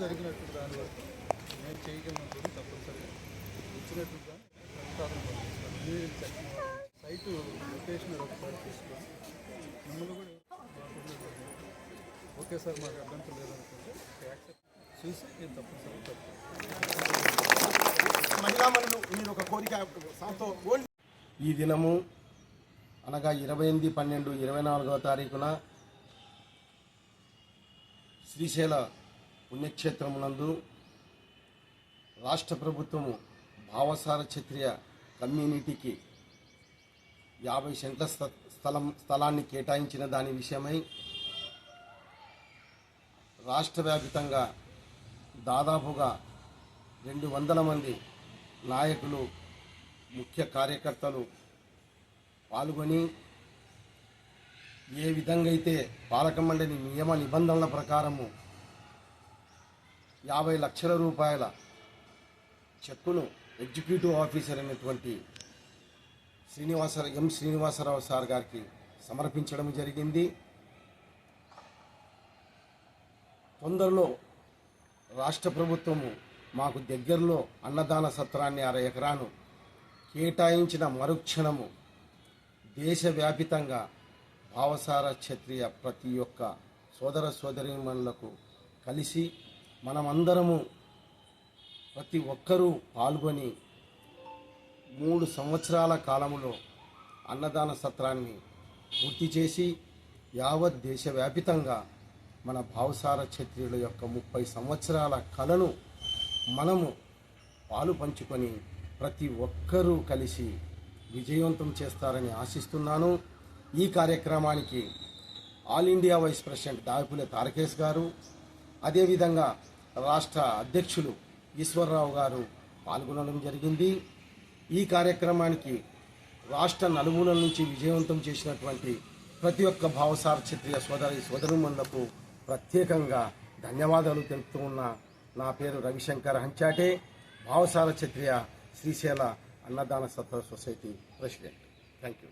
జరిగినట్టు దాని వరకు నేను చేయగలిగినప్పుడు తప్పనిసరిగా. ఇచ్చినట్టుగా ప్రతిపాదన పంపిస్తాను సైటు లొకేషన్ ఒకసారి తీసుకొని మిమ్మల్ని కూడా ఓకే సార్ మాకు అభ్యంతరం లేదనుకుంటే యాక్సెప్ట్ చూసి నేను తప్పనిసరిగా తప్పు మహిళా మీరు ఒక కోరిక ఈ దినము అనగా ఇరవై ఎనిమిది పన్నెండు ఇరవై నాలుగవ తారీఖున శ్రీశైల పుణ్యక్షేత్రమునందు రాష్ట్ర ప్రభుత్వము భావసార క్షత్రియ కమ్యూనిటీకి యాభై సెంట్ల స్థ- స్థలం స్థలాన్ని కేటాయించిన దాని విషయమై రాష్ట్ర వ్యాపితంగా దాదాపుగా రెండు వందల మంది నాయకులు ముఖ్య కార్యకర్తలు పాల్గొని ఏ విధంగా అయితే పాలక మండలి నియమ నిబంధనల ప్రకారము యాభై లక్షల రూపాయల చెక్కును ఎగ్జిక్యూటివ్ ఆఫీసర్ అయినటువంటి శ్రీనివాస ఎం శ్రీనివాసరావు సార్ గారికి సమర్పించడం జరిగింది. తొందరలో రాష్ట్ర ప్రభుత్వము మాకు దగ్గరలో అన్నదాన సత్రాన్ని అర ఎకరాను కేటాయించిన మరుక్షణము దేశవ్యాపితంగా భావసార క్షత్రియ ప్రతి ఒక్క సోదర సోదరిమణులకు కలిసి మనమందరము ప్రతి ఒక్కరూ పాల్గొని మూడు సంవత్సరాల కాలంలో అన్నదాన సత్రాన్ని పూర్తి చేసి యావత్ దేశవ్యాపితంగా మన భావసార క్షత్రియుల యొక్క ముప్పై సంవత్సరాల కళను మనము పాలు పంచుకొని ప్రతి ఒక్కరూ కలిసి విజయవంతం చేస్తారని ఆశిస్తున్నాను. ఈ కార్యక్రమానికి all India vice president Davipule Tarakesh గారు అదేవిధంగా రాష్ట్ర అధ్యక్షులు ఈశ్వరరావు గారు పాల్గొనడం జరిగింది. ఈ కార్యక్రమానికి రాష్ట్ర నలుమూలల నుంచి విజయవంతం చేసినటువంటి ప్రతి ఒక్క భావసార క్షత్రియ సోదరి సోదరుమణులకు ప్రత్యేకంగా ధన్యవాదాలు తెలుపుతూ ఉన్న నా పేరు Ravishankar హంచాటే Bhavasara Kshatriya Srisaila Annadana Satra society president. Thank you